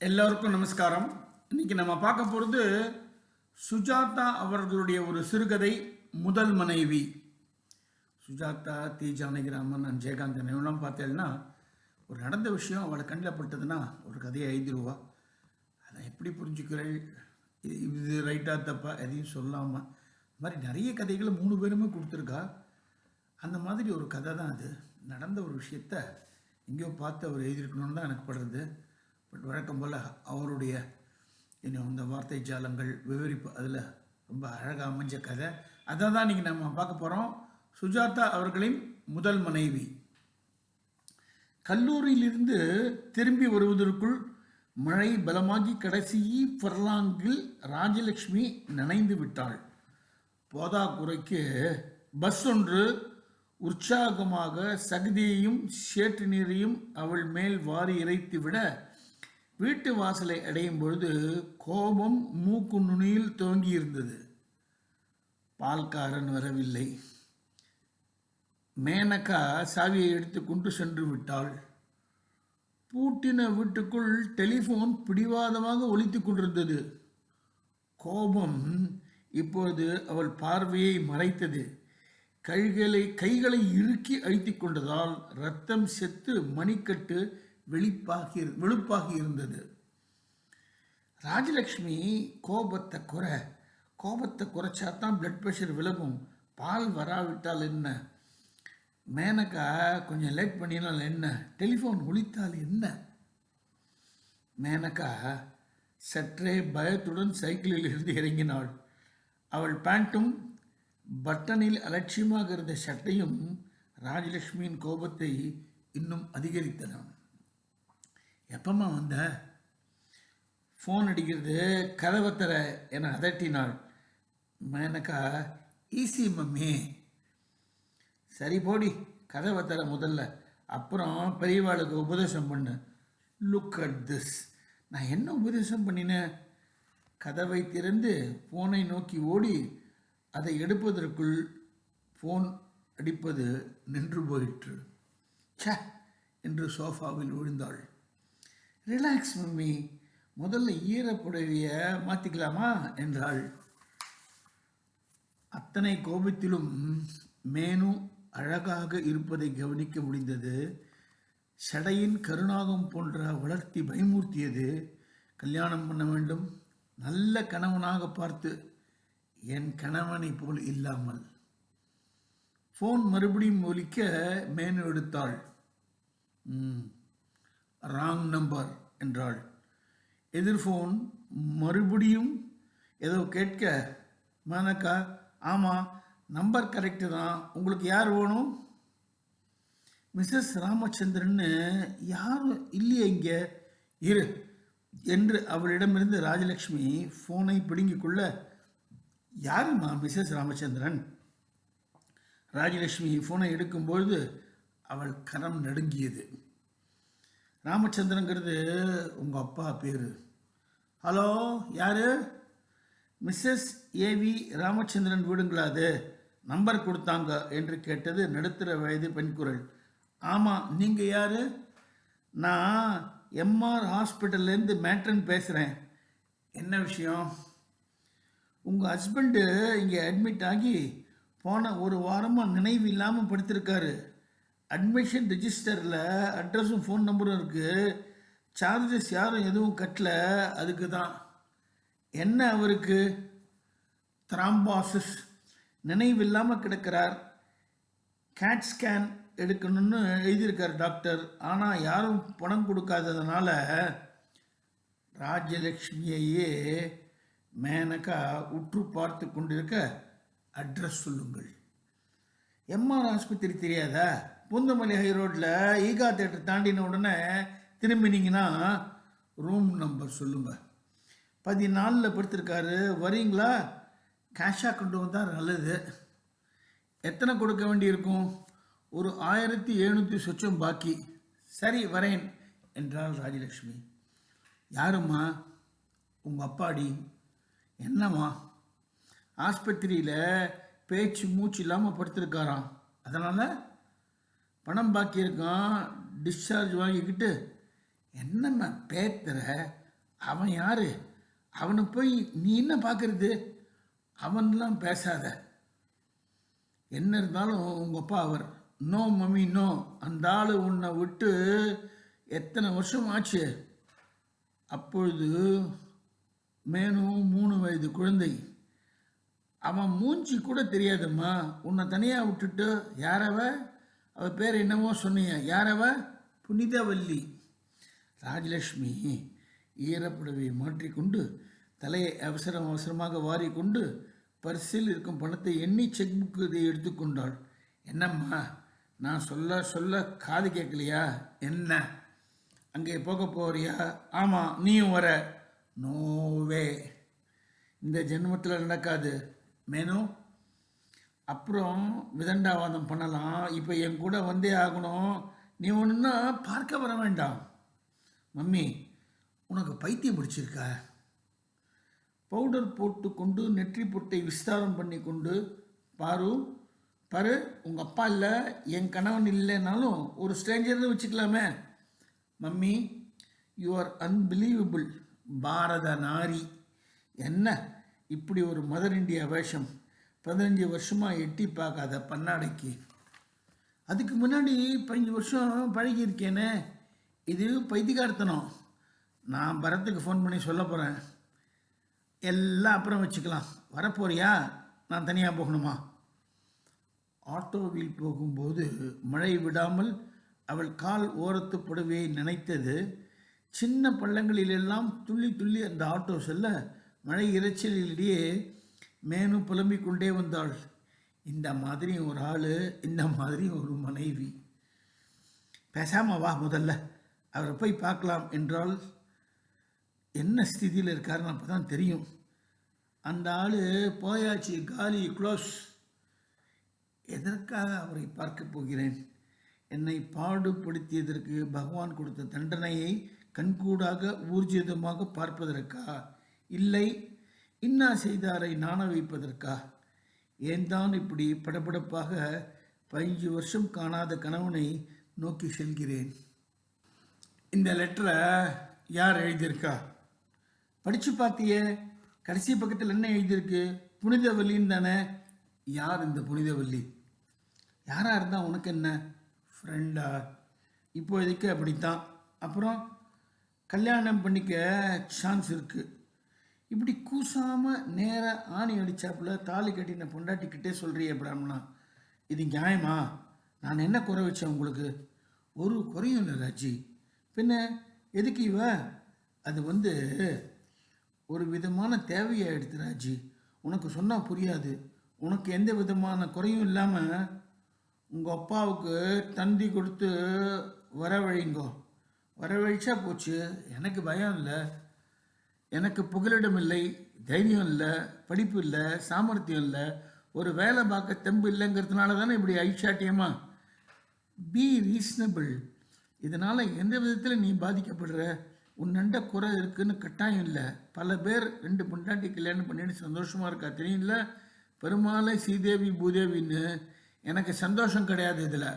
எல்லோருக்கும் நமஸ்காரம். இன்னைக்கு நம்ம பார்க்க போகிறது சுஜாதா அவர்களுடைய ஒரு சிறுகதை முதல் மனைவி. சுஜாதா தி ஜானகிராமன் அண்ட் ஜெயகாந்தன் இவெல்லாம் பார்த்தேன்னா ஒரு நடந்த விஷயம் அவளை கண்ணில் பட்டதுன்னா ஒரு கதையை எழுதிடுவா அதை எப்படி புரிஞ்சுக்கிறேள் இது இது ரைட்டா தப்பா? எதையும் சொல்லாமல் இந்த மாதிரி நிறைய கதைகளை மூணு பேருமே கொடுத்துருக்கா. அந்த மாதிரி ஒரு கதை தான் அது. நடந்த ஒரு விஷயத்த எங்கேயோ பார்த்து அவர் எழுதியிருக்கணும்னு தான் எனக்கு படுறது. பட் வழக்கம் போல் அவருடைய இன்னும் இந்த வார்த்தை ஜாலங்கள் விவரிப்பு அதில் ரொம்ப அழகாக அமைஞ்ச கதை. அதை தான் இன்றைக்கி நம்ம பார்க்க போகிறோம் சுஜாதா அவர்களின் முதல் மனைவி. கல்லூரியிலிருந்து திரும்பி வருவதற்குள் மழை பலமாகி கடைசி ஃபர்லாங்கில் ராஜலட்சுமி நனைந்து விட்டாள். போதாக்குறைக்கு பஸ் ஒன்று உற்சாகமாக சகதியையும் சேற்று நீரையும் அவள் மேல் வாரி இறைத்து விட வீட்டு வாசலை அடையும் பொழுது கோபம் மூக்கு நுனியில் துவங்கியிருந்தது. பால்காரன் வரவில்லை. மேனகா சாவியை எடுத்து கொண்டு சென்று விட்டாள். பூட்டின வீட்டுக்குள் டெலிஃபோன் பிடிவாதமாக ஒலித்து கொண்டிருந்தது. கோபம் இப்போது அவள் பார்வையை மறைத்தது. கைகளை கைகளை இறுக்கி அழித்து கொண்டதால் ரத்தம் செத்து மணிக்கட்டு வெளிப்பாகி வெளுப்பாகி இருந்தது. ராஜலக்ஷ்மி கோபத்தை குறை கோபத்தை குறைச்சா தான் பிளட் ப்ரெஷர் விலகும். பால் வராவிட்டால் என்ன? மேனகா கொஞ்சம் லேட் பண்ணினால் என்ன? டெலிஃபோன் ஒழித்தால் என்ன? மேனகா சற்றே பயத்துடன் சைக்கிளில் இருந்து இறங்கினாள். அவள் பேண்ட்டும் பட்டனில் அலட்சியமாக இருந்த சட்டையும் ராஜலட்சுமியின் கோபத்தை இன்னும் அதிகரித்தன. எப்பம்மா வந்த? ஃபோன் அடிக்கிறது கதவை தர என அதட்டினாள். Menaka easy mummy. சரி போடி கதவை தர முதல்ல. அப்புறம் பெரியவாளுக்கு உபதேசம் பண்ணு. லுக் அட் திஸ் நான் என்ன உபதேசம் பண்ணினேன் கதவை திறந்து ஃபோனை நோக்கி ஓடி அதை எடுப்பதற்குள் ஃபோன் அடிப்பது நின்று போயிற்று. ச என்று சோஃபாவில் விழுந்தாள் ரிலாக்ஸ் மம்மி. முதல்ல ஈரப்புடவைய மாற்றிக்கலாமா என்றாள். அத்தனை கோபத்திலும் மேனு அழகாக இருப்பதை கவனிக்க முடிந்தது. சடையின் கருணாகம் போன்ற வளர்த்தி பயமூர்த்தியது கல்யாணம் பண்ண வேண்டும். நல்ல கணவனாக பார்த்து என் கணவனை போல் இல்லாமல். ஃபோன் மறுபடியும் ஒலிக்க மேனு எடுத்தாள். ராங் நம்பர் என்றாள். எதிர்ஃபோன் மறுபடியும் ஏதோ கேட்க மேனக்கா ஆமாம் நம்பர் கரெக்டு தான். உங்களுக்கு யார் வேணும்? மிஸ்ஸஸ் ராமச்சந்திரன்னு யாரும் இல்லையே இங்கே. இரு. என்று அவளிடமிருந்து ராஜலக்ஷ்மி ஃபோனை பிடுங்கிக் கொள்ள யாரும்மா மிஸ்ஸஸ் ராமச்சந்திரன்? ராஜலட்சுமி ஃபோனை எடுக்கும்பொழுது அவள் கரம் நடுங்கியது. ராமச்சந்திரங்கிறது உங்கள் அப்பா பேர். ஹலோ யார்? மிஸ்ஸஸ் ஏவி ராமச்சந்திரன் வீடுங்களா அது நம்பர் கொடுத்தாங்க என்று கேட்டது நடுத்தர வயது பெண் குரல். ஆமாம் நீங்கள் யார்? நான் எம்ஆர் ஹாஸ்பிட்டல்லேருந்து மேட்ரன் பேசுகிறேன் என்ன விஷயம்? உங்கள் ஹஸ்பண்டு இங்கே அட்மிட் ஆகி போன ஒரு வாரமாக நினைவு இல்லாமல் படுத்திருக்காரு. அட்மிஷன் ரிஜிஸ்டரில் அட்ரஸும் ஃபோன் நம்பரும் இருக்குது சார்ஜஸ் யாரும் எதுவும் கட்டல. அதுக்கு தான் என்ன அவருக்கு? த்ராம்பாசிஸ் நினைவில்லாமல் கிடக்கிறார். கேட் ஸ்கேன் எடுக்கணும்னு எழுதியிருக்கார் டாக்டர் ஆனால் யாரும் பணம் கொடுக்காததுனால ராஜலக்ஷ்மியையே மேனகா உற்று பார்த்து கொண்டிருக்க அட்ரஸ் சொல்லுங்கள். எம்ஆர் ஆஸ்பத்திரி தெரியாதா? பூந்தமல்லி ஹை ரோட்டில் ஈகா தேட்டர் தாண்டின உடனே திரும்பினீங்கன்னா ரூம் நம்பர் சொல்லுங்கள் பதினாலில் படுத்திருக்காரு. வரீங்களா? கேஷாக கொண்டு வந்தால் நல்லது. எத்தனை கொடுக்க வேண்டியிருக்கும்? ஒரு ஆயிரத்தி எழுநூற்றி சொச்சம் பாக்கி. சரி வரேன் என்றாள் ராஜலக்ஷ்மி யாரும்மா? உங்கள் அப்பாடி. என்னம்மா? ஆஸ்பத்திரியில் பேச்சு மூச்சு இல்லாமல் படுத்திருக்காராம். அதனால் பணம் பாக்கி இருக்கான் டிஸ்சார்ஜ் வாங்கிக்கிட்டு என்னம்மா பேத்துற? அவன் யாரு? அவனை போய் நீ என்ன பார்க்கறது அவன்லாம் பேசாத. என்ன இருந்தாலும் உங்கள் அப்பா அவர் நோ மம்மி நோ அந்த ஆள் உன்னை விட்டு எத்தனை வருஷம் ஆச்சு? அப்பொழுது மேனும் மூணு வயது குழந்தை. அவன் மூஞ்சி கூட தெரியாதம்மா. உன்னை தனியாக விட்டுட்டு யாரவ அவள் பேர் என்னவோ சொன்னீங்க. யாரவ புனிதவல்லி. ராஜலட்சுமி. ஈரப்புடவை மாற்றிக்கொண்டு தலையை அவசரம் அவசரமாக வாரிக்கொண்டு பர்சில் இருக்கும் பணத்தை எண்ணி செக் புக்கு இதை எடுத்துக்கொண்டாள் என்னம்மா? நான் சொல்ல சொல்ல காது கேட்கலையா? என்ன? அங்கே போக போறியா? ஆமாம் நீயும் வர. நோவே. இந்த ஜென்மத்தில் நடக்காது. மேனும் அப்புறம் விதண்டாவாதம் பண்ணலாம். இப்போ என் கூட வந்தே ஆகணும். நீ ஒன்றுன்னா பார்க்க வர வேண்டாம். மம்மி உனக்கு பைத்தியம் பிடிச்சிருக்கா? பவுடர் போட்டு கொண்டு நெற்றி பொட்டை விஸ்தாரம் பண்ணி கொண்டு பாரு பாரு உங்கள் அப்பா இல்லை என் கணவன் இல்லைனாலும் ஒரு ஸ்ட்ரேஞ்சர்னு வச்சுக்கலாமே. Mummy you are unbelievable Bharatha nari. என்ன? இப்படி ஒரு மதர் இந்தியா வேஷம். பதினஞ்சு வருஷமாக எட்டி பார்க்காத பன்னாடைக்கு. அதுக்கு முன்னாடி பதினஞ்சு வருஷம் பழகியிருக்கேனே. இது பைத்திகார்த்தனம் நான் பரத்துக்கு ஃபோன் பண்ணி சொல்ல போகிறேன் எல்லாம் அப்புறம் வச்சுக்கலாம். வரப்போறியா? நான் தனியாக போகணுமா? ஆட்டோவில் போகும்போது மழை விடாமல் அவள் கால் ஓரத்து புடவையை நினைத்தது. சின்ன பள்ளங்களிலெல்லாம் துள்ளி துள்ளி அந்த ஆட்டோ செல்ல மழை இறைச்சலிலேயே மேலும் புலம்பிக் கொண்டே வந்தாள். இந்த மாதிரி ஒரு ஆள் இந்த மாதிரி ஒரு மனைவி. பேசாமல் வா முதல்ல அவரை போய் பார்க்கலாம் என்றால் என்ன ஸ்திதியில் இருக்காருன்னு அப்போ தான் தெரியும். அந்த ஆள் போயாச்சு காலி க்ளோஸ் எதற்காக அவரை பார்க்க போகிறேன்? என்னை பாடுபடுத்தியதற்கு பகவான் கொடுத்த தண்டனையை கண்கூடாக ஊர்ஜிதமாக பார்ப்பதற்கா? இல்லை இன்னா செய்தாரை நாண வைப்பதற்கா? ஏன் தான் இப்படி படபடப்பாக பதினஞ்சு வருஷம் காணாத கணவனை நோக்கி செல்கிறேன்? இந்த லெட்டரை யார் எழுதியிருக்கா? படித்து பார்த்தியே கடைசி பக்கத்தில் என்ன எழுதியிருக்கு? புனிதவல்லின்னு தானே. யார் இந்த புனிதவல்லி? யாராக இருந்தால் உனக்கு என்ன? ஃப்ரெண்டா இப்போதைக்கு அப்படித்தான். அப்புறம் கல்யாணம் பண்ணிக்க சான்ஸ் இருக்குது இப்படி கூசாமல் நேராக ஆணி அடித்தாப்புல தாலி கட்டின பொண்டாட்டிக்கிட்டே சொல்கிறியே பிராமணா இது நியாயமா? நான் என்ன குறை வச்சேன் உங்களுக்கு? ஒரு குறையும் இல்லை ராஜி. பின்ன எதுக்கு இவ? அது வந்து ஒரு விதமான தேவையாயிடுது எடுத்து ராஜி. உனக்கு சொன்னால் புரியாது. உனக்கு எந்த விதமான குறையும் இல்லாமல் உங்கள் அப்பாவுக்கு தந்தி கொடுத்து வரவழிங்கோ. வரவழிச்சா போச்சு. எனக்கு பயம் இல்லை. எனக்கு புகலிடம் இல்லை தைரியம் இல்லை படிப்பு இல்லை சாமர்த்தியம் இல்லை. ஒரு வேலை பார்க்க தெம்பு இல்லைங்கிறதுனால தானே இப்படி ஐஷாட்டியமா? பி ரீசனபிள் இதனால் எந்த விதத்தில் நீ பாதிக்கப்படுற? உன்னண்ட குறை இருக்குன்னு கட்டாயம் இல்லை. பல பேர் ரெண்டு பொண்டாட்டி கல்யாணம் பண்ணிட்டு சந்தோஷமாக இருக்கா தெரியல பெருமாளை ஸ்ரீதேவி பூதேவின்னு. எனக்கு சந்தோஷம் கிடையாது இதில்.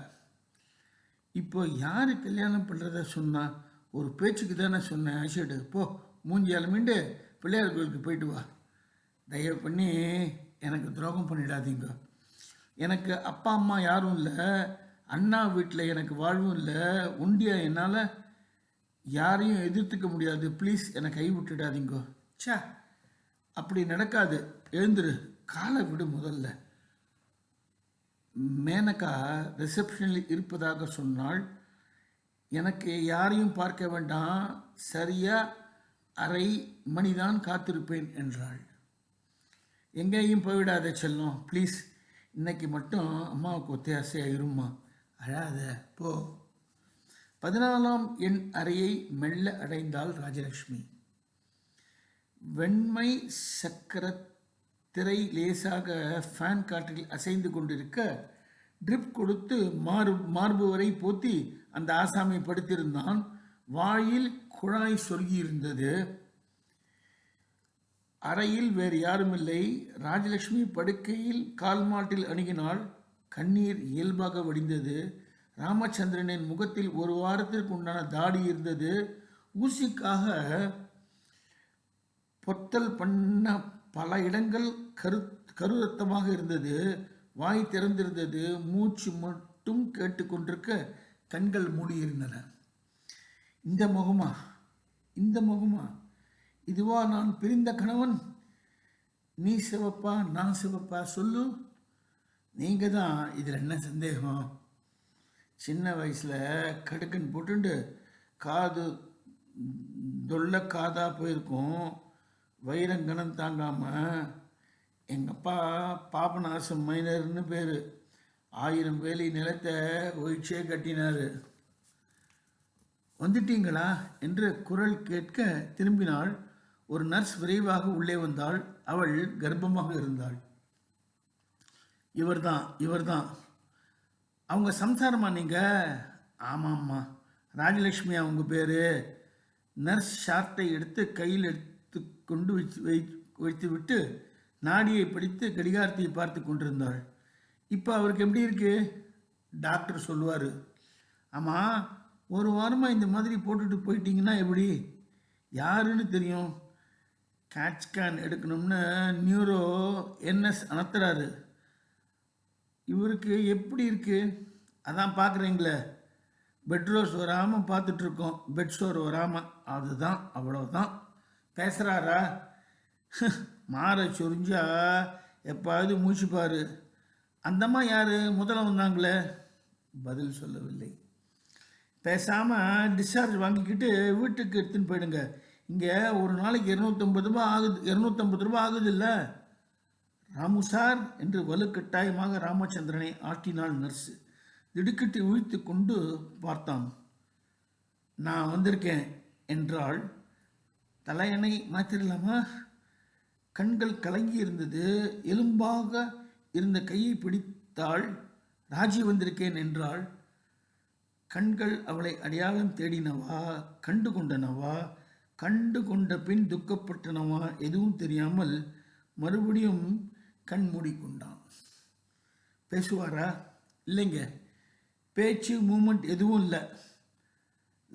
இப்போ யார் கல்யாணம் பண்ணுறத சொன்னால் ஒரு பேச்சுக்கு தானே சொன்னேன் ஆஷிடு போ மூஞ்சி அலமிண்டு பிள்ளையார் கோயிலுக்கு போயிட்டு வா. தயவு பண்ணி எனக்கு துரோகம் பண்ணிடாதீங்க. எனக்கு அப்பா அம்மா யாரும் இல்லை. அண்ணா வீட்டில் எனக்கு வாழ்வும் இல்லை. உண்டியா என்னால் யாரையும் எதிர்த்துக்க முடியாது. ப்ளீஸ் என்னை கை விட்டுடாதீங்கோ. ச்சே அப்படி நடக்காது. எழுந்துரு. காலை விடு முதல்ல. மேனகா ரிசப்ஷனில் இருப்பதாக சொன்னால் எனக்கு யாரையும் பார்க்க வேண்டாம். சரியாக அரை மணிதான் காத்திருப்பேன் என்றாள். எங்கேயும் போய்விடாத செல்லும் ப்ளீஸ் இன்னைக்கு மட்டும் அம்மாவுக்கு ஒத்தியாசையாக இருமா அழாத போ. பதினாலாம் எண் அறையை மெல்ல அடைந்தாள் ராஜலட்சுமி வெண்மை சக்கர திரை லேசாக ஃபேன் காற்றில் அசைந்து கொண்டிருக்க ட்ரிப் கொடுத்து மார்பு மார்பு வரை போத்தி அந்த ஆசாமி படுத்திருந்தான். வாயில் குழாய் சொருகியிருந்தது அறையில் வேறு யாருமில்லை. ராஜலட்சுமி படுக்கையில் கால் மாட்டில் அணுகினால் கண்ணீர் இயல்பாக வடிந்தது. ராமச்சந்திரனின் முகத்தில் ஒரு வாரத்திற்கு உண்டான தாடி இருந்தது. ஊசிக்காக பொத்தல் பண்ண பல இடங்கள் கரு கருரத்தமாக இருந்தது. வாய் திறந்திருந்தது. மூச்சு மட்டும் கேட்டுக்கொண்டிருக்க கண்கள் மூடியிருந்தன. இந்த முகமா? இந்த முகமா? இதுவா நான் பிரிந்த கணவன்? நீ சிவப்பா நான் சிவப்பா? சொல்லு. நீங்கள் தான் இதில் என்ன சந்தேகம்? சின்ன வயசில் கடுக்கன் போட்டுண்டு காது தொல்லை காதாக போயிருக்கும். வைரங்கணம் தாங்காமல் எங்கள் அப்பா பாபநாசம் மைனர்னு பேர். ஆயிரம் வேலி நிலத்தை ஒழிச்சே கட்டினார். வந்துட்டீங்களா? என்று குரல் கேட்க திரும்பினாள். ஒரு நர்ஸ் விரைவாக உள்ளே வந்தாள். அவள் கர்ப்பமாக இருந்தாள். இவர்தான் இவர்தான். அவங்க சம்சாரமா நீங்கள் ஆமாம்மா. ராஜலக்ஷ்மி அவங்க பேர்? நர்ஸ் ஷார்ட்டை எடுத்து கையில் எடுத்து கொண்டு வச்சு வை வைத்து விட்டு நாடியை பிடித்து கடிகாரத்தை பார்த்து கொண்டிருந்தாள். இப்போ அவருக்கு எப்படி இருக்கு? டாக்டர் சொல்லுவார். ஆமாம் ஒரு வாரமாக இந்த மாதிரி போட்டுட்டு போயிட்டீங்கன்னா எப்படி? யாருன்னு தெரியும். கேட்ச்கேன் எடுக்கணும்னு நியூரோ என்எஸ் அனத்துறாரு. இவருக்கு எப்படி இருக்குது அதான் பார்க்குறீங்களே பெட் ரோஸ் வராமல் பார்த்துட்ருக்கோம் பெட் ஸ்டோர் வராமல் அதுதான் அவ்வளோதான் பேசுகிறாரா மாற சொரிஞ்சா எப்பாவது மூச்சுப்பார் அந்தம்மா யார்? முதல்ல வந்தாங்களே. பதில் சொல்லவில்லை. பேசாமல் டிஸ்சார்ஜ் வாங்கிக்கிட்டு வீட்டுக்கு எடுத்துன்னு போயிடுங்க. இங்கே ஒரு நாளைக்கு இரநூத்தம்பது ரூபா ஆகுது இரநூத்தம்பது ரூபா ஆகுது இல்லை. ராமு சார் என்று வலுக்கட்டாயமாக ராமச்சந்திரனை ஆட்டினாள் நர்ஸு திடுக்கிட்டு விழித்து கொண்டு பார்த்தான். நான் வந்திருக்கேன் என்றாள். தலையணை மாத்திரலாமா? கண்கள் கலங்கி இருந்தது. எலும்பாக இருந்த கையை பிடித்தாள். ராஜி வந்திருக்கேன் என்றாள். கண்கள் அவளை அடையாளம் தேடினவா? கண்டு கொண்டனவா கண்டு கொண்ட பின் துக்கப்பட்டனவா? எதுவும் தெரியாமல் மறுபடியும் கண் மூடிக்கொண்டான். பேசுவாரா? இல்லைங்க. பேச்சு மூமெண்ட் எதுவும் இல்லை.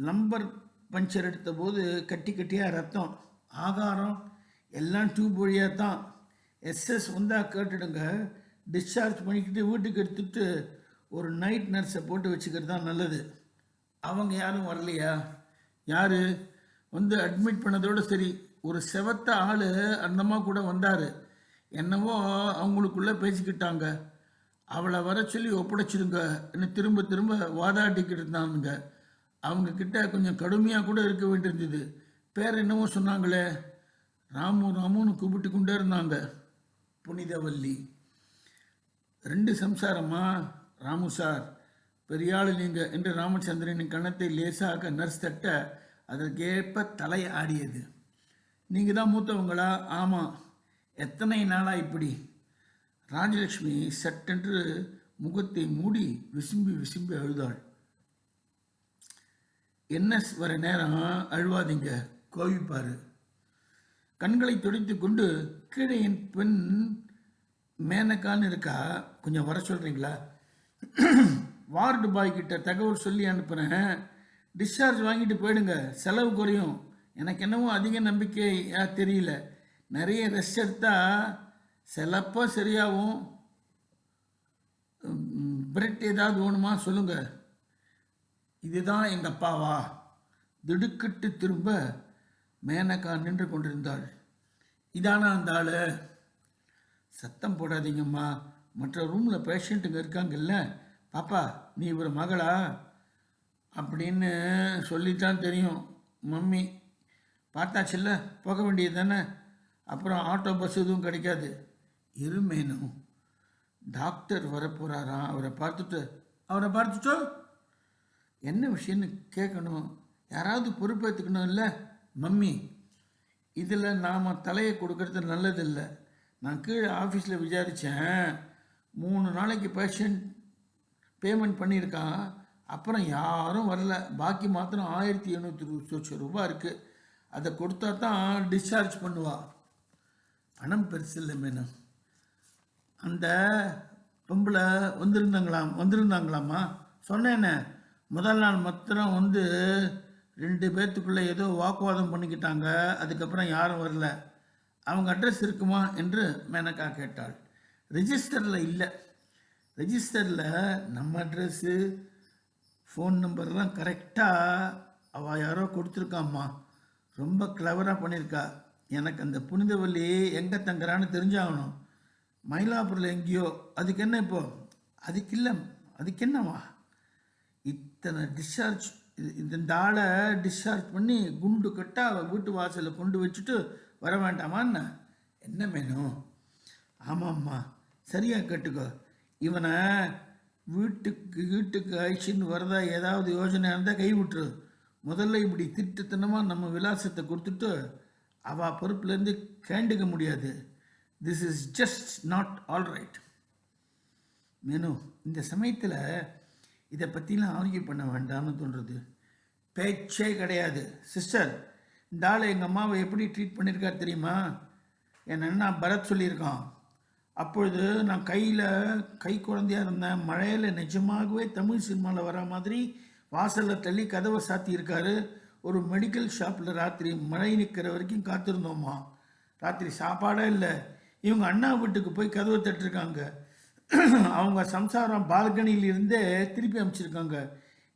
லம்பர் பஞ்சர் எடுத்த போது கட்டி கட்டியாக ரத்தம். ஆகாரம் எல்லாம் டியூப் வழியாக தான் எஸ்எஸ் வந்தால் கேட்டுடுங்க. டிஸ்சார்ஜ் பண்ணிக்கிட்டு வீட்டுக்கு எடுத்துகிட்டு ஒரு நைட் நர்ஸை போட்டு வச்சுக்கிறது தான் நல்லது. அவங்க யாரும் வரலையா? யார்? வந்து அட்மிட் பண்ணதோடு சரி ஒரு செவத்த ஆள் அந்தம்மா கூட வந்தார். என்னவோ அவங்களுக்குள்ளே பேசிக்கிட்டாங்க. அவளை வர சொல்லி ஒப்படைச்சிருங்க என்ன திரும்ப திரும்ப வாதாட்டிக்கிட்டு இருந்தாங்க அவங்க கிட்ட கொஞ்சம் கடுமையாக கூட இருக்க வேண்டியிருந்தது. பேர் என்னவோ சொன்னாங்களே? ராமு ராமுன்னு கூப்பிட்டு கொண்டே இருந்தாங்க. புனிதவல்லி. ரெண்டு சம்சாரமா? ராமு சார் பெரியாள் நீங்கள் என்று ராமச்சந்திரனின் கணத்தை லேசாக நர்ஸ் தட்ட அதற்கேற்ப தலை ஆடியது நீங்கள் தான் மூத்தவங்களா? ஆமாம் எத்தனை நாளா இப்படி? ராஜலட்சுமி சட்டென்று முகத்தை மூடி விசும்பி விசும்பி அழுதாள். என்ன வர நேரம்? அழுவாதீங்க. கோவிப்பாரு. கண்களை துடைத்து கொண்டு கீழே என் பெண் மேனக்கான்னு இருக்கா? கொஞ்சம் வர சொல்கிறீங்களா வார்டு பாய் கிட்ட தகவல் சொல்லி அனுப்புகிறேன் டிஸ்சார்ஜ் வாங்கிட்டு போயிடுங்க. செலவு குறையும். எனக்கு என்னவோ அதிக நம்பிக்கையாக தெரியல. நிறைய ரெஸ்ட் எடுத்தால் சிலப்போ சரியாகும். பிரெட் ஏதாவது வேணுமா சொல்லுங்கள் இதுதான் எங்கள் அப்பாவா? திடுக்கிட்டு திரும்ப மேனக்கா நின்று கொண்டிருந்தாள். இதானா அந்த ஆள்? சத்தம் போடாதீங்கம்மா. மற்ற ரூமில் பேஷண்ட்டுங்க இருக்காங்கல்ல. பாப்பா நீ இவர் மகளா? அப்படின்னு சொல்லித்தான் தெரியும் மம்மி. பார்த்தாச்சுல்ல போக வேண்டியது தானே? அப்புறம் ஆட்டோ பஸ் எதுவும் கிடைக்காது. இருமேனும் டாக்டர் வரப்போகிறாராம் அவரை பார்த்துட்டு அவரை பார்த்துட்டோ? என்ன விஷயம்னு கேட்கணும். யாராவது பொறுப்பேற்றுக்கணும் இல்லை மம்மி? இதில் நாம் தலையை கொடுக்கறது நல்லதில்லை. நான் கீழே ஆஃபீஸில் விசாரித்தேன் மூணு நாளைக்கு பேஷண்ட் பேமெண்ட் பண்ணியிருக்கான். அப்புறம் யாரும் வரல. பாக்கி மாத்திரம் ஆயிரத்தி எழுநூற்றி சொச்ச ரூபா இருக்குது அதை கொடுத்தா தான் டிஸ்சார்ஜ் பண்ணுவா. பணம் பெருசு இல்லை மேடம் அந்த பொம்பளை வந்திருந்தாங்களாம் வந்திருந்தாங்களாம்மா? சொன்னேனே. முதல் நாள் மாத்திரம் வந்து ரெண்டு பேர்த்துக்குள்ளே ஏதோ வாக்குவாதம் பண்ணிக்கிட்டாங்க. அதுக்கப்புறம் யாரும் வரல. அவங்க அட்ரஸ் இருக்குமா? என்று மேனகா கேட்டாள். ரிஜிஸ்டரில் இல்லை. ரெஜிஸ்டரில் நம்ம அட்ரஸ்ஸு ஃபோன் நம்பர்லாம் கரெக்டாக அவள் யாரோ கொடுத்துருக்காம்மா. ரொம்ப கிளவராக பண்ணியிருக்கா எனக்கு அந்த புனிதவல்லி எங்கே தங்குறான்னு தெரிஞ்சாகணும். மயிலாப்பூரில் எங்கேயோ. அதுக்கு என்ன இப்போ? அதுக்கு இல்லை. அதுக்கு என்னவா இத்தனை டிஸ்சார்ஜ் இந்த ஆளை டிஸ்சார்ஜ் பண்ணி குண்டு கட்டா அவள் வீட்டு வாசலில் கொண்டு வச்சுட்டு வர வேண்டாமான்னு என்ன வேணும்? ஆமாம்மா. சரியா கேட்டுக்கோ. இவனை வீட்டுக்கு வீட்டுக்கு அழிச்சின்னு வரதா ஏதாவது யோஜனை இருந்தால் கை விட்டுரு. முதல்ல இப்படி திட்டத்தனமாக நம்ம விலாசத்தை கொடுத்துட்டு அவள் பொறுப்புலேருந்து கேண்டுக்க முடியாது. This is just not all right Menu இந்த சமயத்தில் இதை பற்றிலாம் ஆர்கியூ பண்ண வேண்டாம்னு தோன்றுறது பேச்சே கிடையாது. சிஸ்டர் இந்த ஆள் எங்கள் அம்மாவை எப்படி ட்ரீட் பண்ணியிருக்கார் தெரியுமா? என் அண்ணா பரத் சொல்லியிருக்கான். அப்பொழுது நான் கையில் கை குழந்தையாக இருந்தேன் மழையில் நிஜமாகவே தமிழ் சினிமாவில் வர மாதிரி வாசலில் தள்ளி கதவை சாத்தியிருக்காரு ஒரு மெடிக்கல் ஷாப்பில் ராத்திரி மழை நிற்கிற வரைக்கும் காத்திருந்தோம்மா ராத்திரி சாப்பாடே இல்லை. இவங்க அண்ணா வீட்டுக்கு போய் கதவை தட்டிருக்காங்க. அவங்க சம்சாரம் பால்கனியிலிருந்தே திருப்பி அமைச்சிருக்காங்க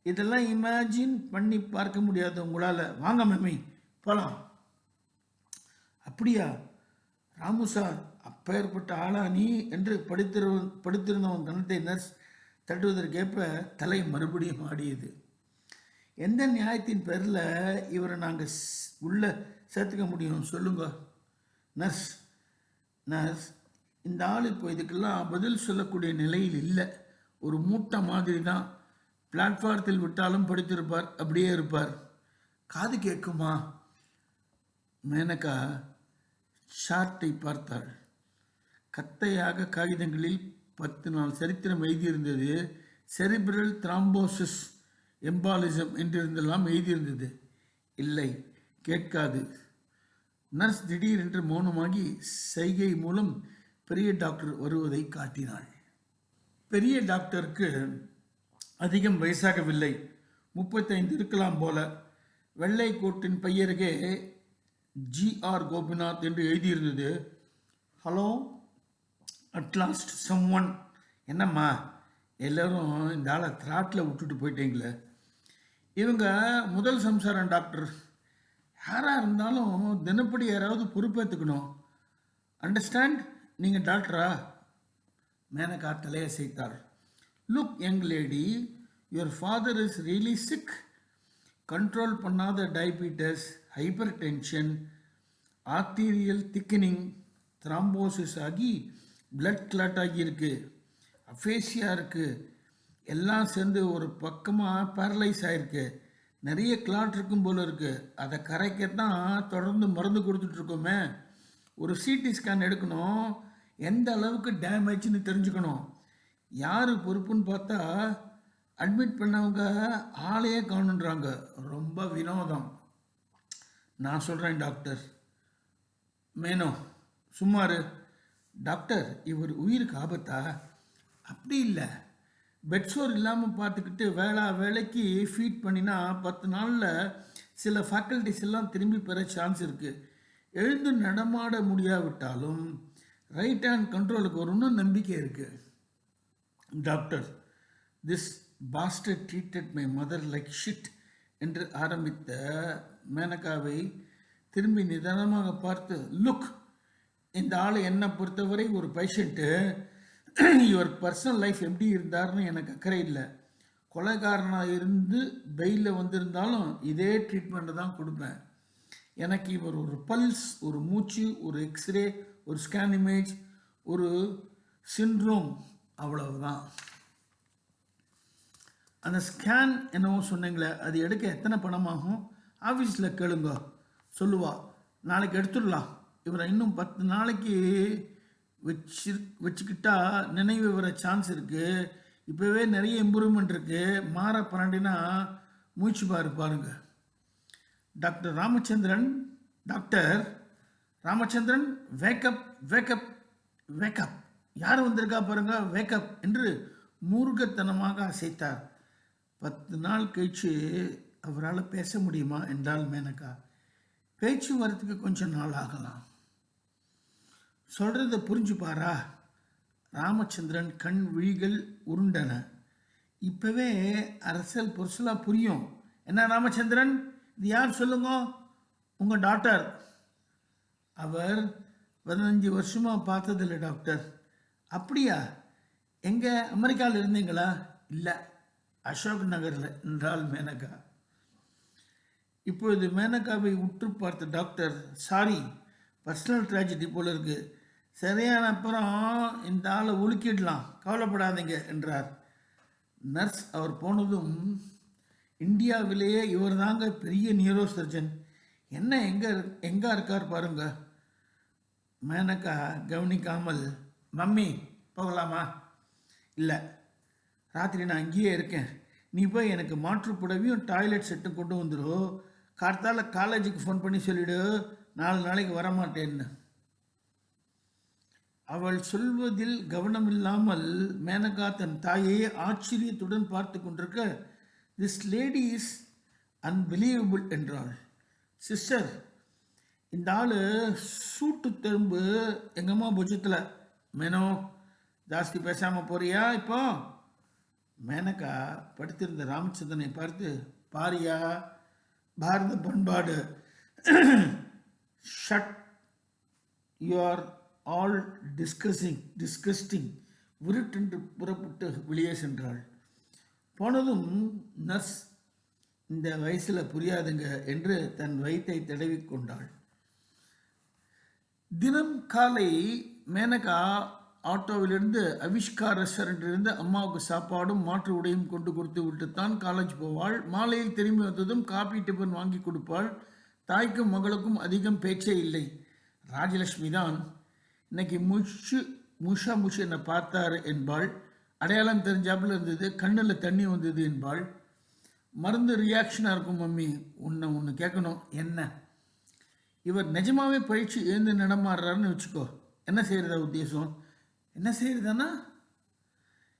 இதெல்லாம் இமேஜின் பண்ணி பார்க்க முடியாது உங்களால். வாங்க மம்மி போகலாம் அப்படியா? ராமு சார் அப்பேற்பட்ட ஆளா நீ என்று படித்திருவன் படித்திருந்தவன் கணத்தை நர்ஸ் தட்டுவதற்கேற்ப தலை மறுபடியும் ஆடியது. எந்த நியாயத்தின் பேரில் இவரை நாங்கள் உள்ளே சேர்த்துக்க முடியும் சொல்லுங்க. நர்ஸ் நர்ஸ் இந்த ஆள் இப்போ இதுக்கெல்லாம் பதில் சொல்லக்கூடிய நிலையில் இல்லை. ஒரு மூட்டை மாதிரி தான் பிளாட்ஃபாரத்தில் விட்டாலும் படித்திருப்பார் அப்படியே இருப்பார். காது கேட்குமா? மேனகா ஷார்ட்டை பார்த்தாள். கத்தையாக காகிதங்களில் பத்து நாள் சரித்திரம் எழுதியிருந்தது. செரிபிரல் த்ராம்போசிஸ் எம்பாலிசம் என்றிருந்தெல்லாம் எழுதியிருந்தது. இல்லை கேட்காது. நர்ஸ் திடீரென்று மௌனமாகி சைகை மூலம் பெரிய டாக்டர் வருவதை காட்டினாள். பெரிய டாக்டருக்கு அதிகம் வயசாகவில்லை. முப்பத்தைந்து இருக்கலாம் போல. வெள்ளை கோட்டின் பையருகே ஜிஆர் கோபிநாத் என்று எழுதியிருந்தது. ஹலோ அட்லாஸ்ட் சம் ஒன் என்னம்மா எல்லோரும் இந்த ஆளை திராட்டில் விட்டுட்டு போயிட்டீங்களே. இவங்க முதல் சம்சாரம் டாக்டர் யாராக இருந்தாலும் தினப்படி யாராவது பொறுப்பேற்றுக்கணும் அண்டர்ஸ்டாண்ட் நீங்கள் டாக்டரா Menaka தலையசைத்தாள் look young lady your father is really sick control பண்ணாத diabetes hyper hypertension arterial thickening thrombosis ஆகி பிளட் கிளாட் ஆகியிருக்கு அஃபேசியா இருக்குது எல்லாம் சேர்ந்து ஒரு பக்கமாக பேரலைஸ் ஆகிருக்கு நிறைய கிளாட் இருக்கும் போல் இருக்குது அதை கரைக்கத்தான் தொடர்ந்து மருந்து கொடுத்துட்ருக்கோமே ஒரு சிடி ஸ்கேன் எடுக்கணும். எந்த அளவுக்கு டேமேஜ்னு தெரிஞ்சுக்கணும். யார் பொறுப்புன்னு பார்த்தா அட்மிட் பண்ணவங்க ஆளையே காணுன்றாங்க. ரொம்ப வினோதம். நான் சொல்கிறேன் டாக்டர் மேனோ சும்மாரு டாக்டர் இவர் உயிருக்கு ஆபத்தா? அப்படி இல்லை. பெட்ஷோர் இல்லாமல் பார்த்துக்கிட்டு வேளா வேலைக்கு ஃபீட் பண்ணினா பத்து நாளில் சில ஃபேக்கல்டிஸ் எல்லாம் திரும்பி பெற சான்ஸ் இருக்குது எழுந்து நடமாட முடியாவிட்டாலும் ரைட் ஹேண்ட் கண்ட்ரோலுக்கு வரும்னு நம்பிக்கை இருக்குது doctor this bastard treated my mother like shit என்று ஆரம்பித்த மேனகாவை திரும்பி நிதானமாக பார்த்து லுக் இந்த ஆள் என்னை பொறுத்தவரை ஒரு பேஷண்ட்டு இவர் பர்சனல் லைஃப் எப்படி இருந்தார்னு எனக்கு அக்கறை இல்லை. கொலைகாரனாக இருந்து பெயிலில் வந்திருந்தாலும் இதே ட்ரீட்மெண்ட்டு தான் கொடுப்பேன். எனக்கு இவர் ஒரு பல்ஸ் ஒரு மூச்சு ஒரு எக்ஸ்ரே ஒரு ஸ்கேன் இமேஜ் ஒரு சின்ட்ரோம் அவ்வளவுதான். அந்த ஸ்கேன் என்னவோ சொன்னீங்களே அது எடுக்க எத்தனை பணமாகும்? ஆஃபீஸில் கேளுங்க. சொல்லுவா. நாளைக்கு எடுத்துடலாம். இவரை இன்னும் பத்து நாளைக்கு வச்சு வச்சுக்கிட்டா நினைவு வர சான்ஸ் இருக்குது இப்போவே நிறைய இம்ப்ரூவ்மெண்ட் இருக்குது மாற பன்னெண்டுனா மூச்சு பாரு பாருங்க. Doctor Ramachandran doctor Ramachandran wake up wake up wake up யார் வந்திருக்கா பாருங்க? வேக்கப் என்று மூர்க்கத்தனமாக அசைத்தார். பத்து நாள் கழிச்சு அவரால் பேச முடியுமா? என்றால் மேனக்கா பேச்சு வரத்துக்கு கொஞ்சம் நாள் ஆகலாம். சொல்கிறத புரிஞ்சுப்பாரா? ராமச்சந்திரன் கண் விழிகள் உருண்டன. இப்போவே அரசியல் பொருசலாக புரியும். என்ன ராமச்சந்திரன்? இது யார் சொல்லுங்க? உங்கள் டாக்டர். அவர் பதினஞ்சு வருஷமாக பார்த்ததில்ல டாக்டர். அப்படியா? எங்கே அமெரிக்காவில் இருந்தீங்களா? இல்லை. அசோக் நகரில் என்றால் மேனகா. இப்பொழுது மேனகாவை உற்று பார்த்த டாக்டர் சாரி பர்சனல் ட்ராஜடி போல இருக்குது சரியான அப்புறம் இந்த ஆளை உலுக்கிடலாம். கவலைப்படாதீங்க என்றார். நர்ஸ் அவர் போனதும் இந்தியாவிலேயே இவர் தாங்க பெரிய நியூரோ சர்ஜன். என்ன எங்கே எங்கே இருக்கார் பாருங்க. மேனக்கா கவனிக்காமல் மம்மி போகலாமா? இல்லை. ராத்திரி நான் அங்கேயே இருக்கேன். நீ போய் எனக்கு மாற்று புடவையும் டாய்லெட் செட்டும் கொண்டு வந்துடும் கார்த்தால காலேஜுக்கு ஃபோன் பண்ணி சொல்லிவிடு நாலு நாளைக்கு வரமாட்டேன்னு. அவள் சொல்வதில் கவனமில்லாமல் மேனகா தன் தாயை ஆச்சரியத்துடன் பார்த்து கொண்டிருக்க திஸ் லேடி இஸ் அன்பிலீவபிள் என்றாள். சிஸ்டர் இந்த ஆள் சூட்டு தெரும்பு எங்கள் அம்மா புஜத்தில்? மேனோ ஜாஸ்தி பேசாமல் போறியா இப்போ? மேனகா படுத்திருந்த ராமச்சந்திரனை பார்த்து பாரியா பாரத பண்பாடு shut you are all discussing disgusting விருட்டென்று புறப்பட்டு வெளியே சென்றாள். போனதும் நர்ஸ் இந்த வயசில் புரியாதுங்க என்று தன் வயிற்றை தடவி கொண்டாள். தினம் காலை மேனகா ஆட்டோவிலிருந்து அவிஷ்கா ரெஸ்டாரண்ட்டிலிருந்து அம்மாவுக்கு சாப்பாடும் மாற்று உடையும் கொண்டு கொடுத்து விட்டு தான் காலேஜ் போவாள். மாலையில் திரும்பி வந்ததும் காபி டிஃபன் வாங்கி கொடுப்பாள். தாய்க்கும் மகளுக்கும் அதிகம் பேச்சே இல்லை. ராஜலட்சுமி தான் இன்னைக்கு முஷு முஷா முஷு என்னை பார்த்தார் என்பாள் அடையாளம் தெரிஞ்சாப்புல இருந்தது கண்ணில் தண்ணி வந்தது என்பாள் மருந்து ரியாக்ஷனாக இருக்கும் மம்மி உன்னை ஒன்று கேட்கணும். என்ன? இவர் நிஜமாவே பயிற்சி எழுந்து நடமாடுறாருன்னு வச்சுக்கோ. என்ன செய்கிறதா உத்தேசம்? என்ன செய்கிறதானா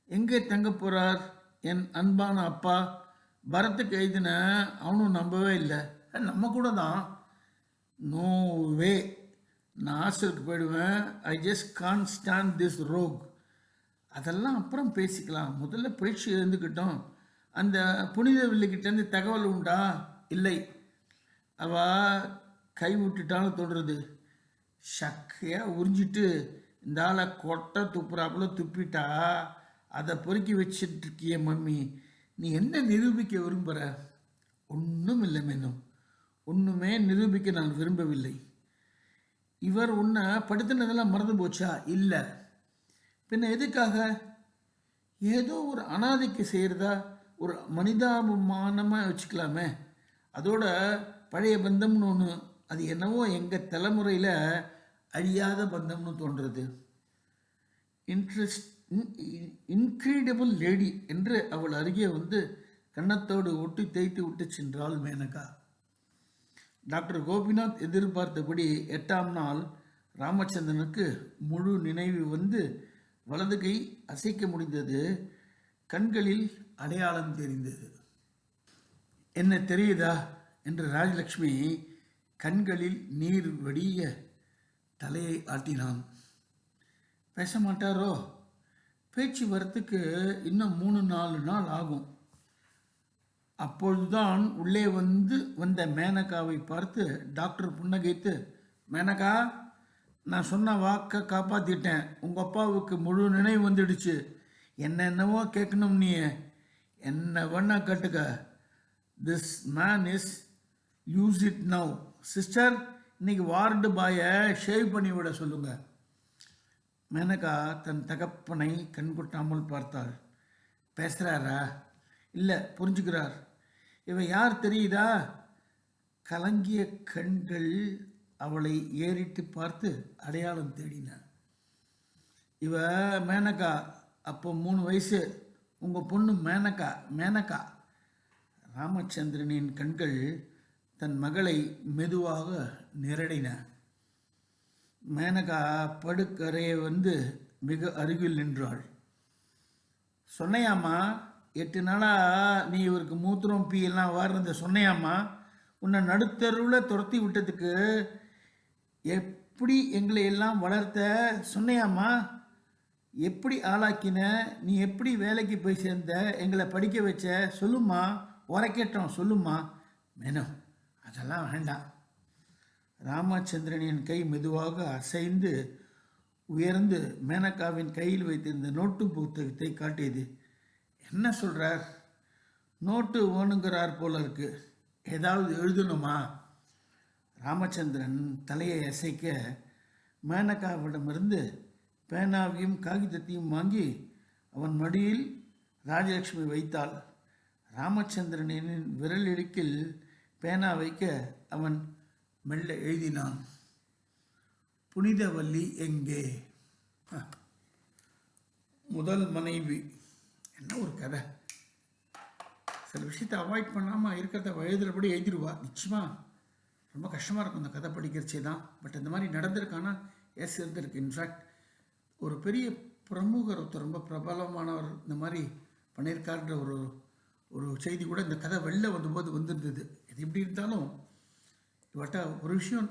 எங்கே தங்க போகிறார் என் அன்பான அப்பா? பரத்துக்கு எழுதின அவனும் நம்பவே இல்லை. நம்ம கூட தான். நோவே நான் ஹாஸ்டலுக்கு போயிடுவேன். I just can't stand this rogue அதெல்லாம் அப்புறம் பேசிக்கலாம். முதல்ல பயிற்சி இருந்துக்கிட்டோம் அந்த புனித வில்லுக்கிட்டேருந்து தகவல் உண்டா? இல்லை. அவ கை விட்டுட்டாலும் தொடுறது சக்கையாக உறிஞ்சிட்டு இந்த ஆளை கொட்டை துப்புறாப்புல துப்பிட்டா? அதை பொறுக்கி வச்சிட்டு இருக்கிய மம்மி. நீ என்ன நிரூபிக்க விரும்புகிற ஒன்றும் இல்லை மேனும் ஒன்றுமே நிரூபிக்க நான் விரும்பவில்லை. இவர் உன்னை படுத்தினதெல்லாம் மறந்து போச்சா? இல்லை. பின்ன எதுக்காக? ஏதோ ஒரு அனாதைக்கு செய்கிறதா ஒரு மனிதாபிமானமாக வச்சுக்கலாமே. அதோட பழைய பந்தம்னு ஒன்று அது என்னவோ எங்கள் தலைமுறையில் அழியாத பந்தம்னு தோன்றுறது. இன்ட்ரெஸ்ட் இன்க்ரீடபிள் லேடி என்று அவள் அருகே வந்து கன்னத்தோடு ஒட்டி தேய்த்து விட்டு சென்றாள் மேனகா. டாக்டர் கோபிநாத் எதிர்பார்த்தபடி எட்டாம் நாள் ராமச்சந்திரனுக்கு முழு நினைவு வந்து வலது கை அசைக்க முடிந்தது. கண்களில் அடையாளம் தெரிந்தது. என்ன தெரியுதா? என்று ராஜலக்ஷ்மி கண்களில் நீர் வடிய தலையை ஆட்டினான். பேச மாட்டாரோ? பேச்சு வரத்துக்கு இன்னும் மூணு நாலு நாள் ஆகும். அப்பொழுதுதான் உள்ளே வந்து வந்த மேனகாவை பார்த்து டாக்டர் புன்னகைத்து மேனகா நான் சொன்ன வாக்கை காப்பாற்றிட்டேன் உங்கள் அப்பாவுக்கு முழு நினைவு வந்துடுச்சு. என்னென்னவோ கேட்கணும் நீ என்ன வேணா கேட்டுக்க. This man is use it now sister இன்னைக்கு வார்டு பாயை ஷேவ் பண்ணி விட சொல்லுங்க. மேனகா தன் தகப்பனை கண்கொட்டாமல் பார்த்தாள். பேசுகிறாரா இல்லை புரிஞ்சுக்கிறார். இவ யார் தெரியுதா? கலங்கிய கண்கள் அவளை ஏறிட்டு பார்த்து அடையாளம் தேடின இவ மேனகா அப்போ மூணு வயசு. உங்கள் பொண்ணு மேனகா மேனகா. ராமச்சந்திரனின் கண்கள் தன் மகளை மெதுவாக நிரடின. மேனகா படுக்கரையை வந்து மிக அருகில் நின்றாள். சொன்னையாம்மா எட்டு நாளாக நீ இவருக்கு மூத்திரம் பி எல்லாம் வாருந்த சொன்னையாம்மா? உன்னை நடுத்தருவில் துரத்தி விட்டதுக்கு எப்படி எங்களை எல்லாம் வளர்த்த சொன்னையாம்மா? எப்படி ஆளாக்கின நீ எப்படி வேலைக்கு போய் சேர்ந்த எங்களை படிக்க வச்ச? சொல்லுமா உரைக்கட்டும் சொல்லுமா மேனோ அதெல்லாம் வேண்டாம். ராமச்சந்திரனின் கை மெதுவாக அசைந்து உயர்ந்து மேனகாவின் கையில் வைத்திருந்த நோட்டு புத்தகத்தை காட்டியது. என்ன சொல்கிறார் நோட்டு வேணுங்கிறார் போல இருக்கு. ஏதாவது எழுதணுமா? ராமச்சந்திரன் தலையை அசைக்க மேனகாவிடமிருந்து பேனாவையும் காகிதத்தையும் வாங்கி அவன் மடியில் ராஜலட்சுமி வைத்தாள். ராமச்சந்திரனின் விரல் இடுக்கில் பேனா வைக்க அவன் மெல்ல எழுதினான். புனிதவல்லி எங்கே? முதல் மனைவி. என்ன ஒரு கதை? சில விஷயத்தை அவாய்ட் பண்ணாமல் இருக்கிறத எழுதுறபடி எழுதிடுவா. நிச்சயமா. ரொம்ப கஷ்டமாக இருக்கும் இந்த கதை படிக்கிறச்சே தான். பட் இந்த மாதிரி நடந்திருக்கானா? எஸ் இருந்திருக்கு. இன்ஃபேக்ட் ஒரு பெரிய பிரமுகர் ஒருத்தர் ரொம்ப பிரபலமானவர் இந்த மாதிரி பண்ணியிருக்காருன்ற ஒரு ஒரு செய்தி கூட இந்த கதை வெளில வந்தபோது வந்திருந்தது. இது எப்படி இருந்தாலும் இவட்ட ஒரு விஷயம்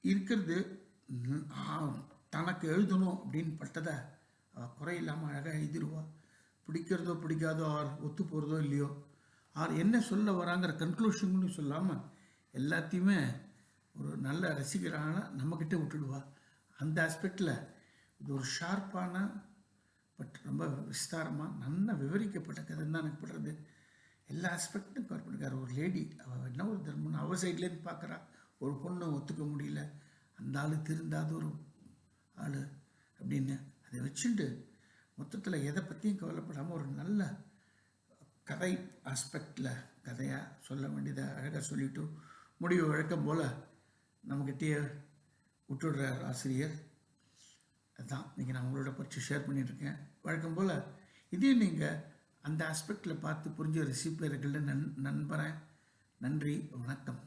இருக்கிறது. தனக்கு எழுதணும் அப்படின்னு பட்டதை குறையில்லாமல் அழகாக எழுதிடுவாள் பிடிக்கிறதோ பிடிக்காதோ ஆர் ஒத்து போகிறதோ இல்லையோ ஆர் என்ன சொல்ல வராங்கிற கன்க்ளூஷன் சொல்லாமல் எல்லாத்தையுமே ஒரு நல்ல ரசிகரான நம்மக்கிட்ட விட்டுடுவா. அந்த ஆஸ்பெக்டில் இது ஒரு ஷார்ப்பான பட் ரொம்ப விஸ்தாரமாக நல்லா விவரிக்கப்பட்ட கதைன்னு தான் எனக்கு படுறது. எல்லா ஆஸ்பெக்டும் கவர் பண்ணிருக்காரு. ஒரு லேடி அவள் என்ன ஒரு தர்மம் அவள் சைட்லேருந்து பார்க்குறா ஒரு பொண்ணை ஒத்துக்க முடியல. அந்த ஆள் திருந்தாத ஒரு ஆள் அப்படின்னு அதை வச்சுட்டு மொத்தத்தில் எதை பற்றியும் கவலைப்படாமல் ஒரு நல்ல கதை ஆஸ்பெக்டில் கதையாக சொல்ல வேண்டியதை அழகாக சொல்லிட்டு முடிவு வழக்கம் போல் நம்மக்கிட்டேயே விட்டுடுறார் ஆசிரியர். அதுதான் இன்றைக்கி நான் உங்களோட பற்றி ஷேர் பண்ணியிருக்கேன் வழக்கம் போல் இதையும் நீங்கள் அந்த ஆஸ்பெக்டில் பார்த்து புரிஞ்ச ரெசிபியர்களில் நன் நண்பரேன் நன்றி வணக்கம்.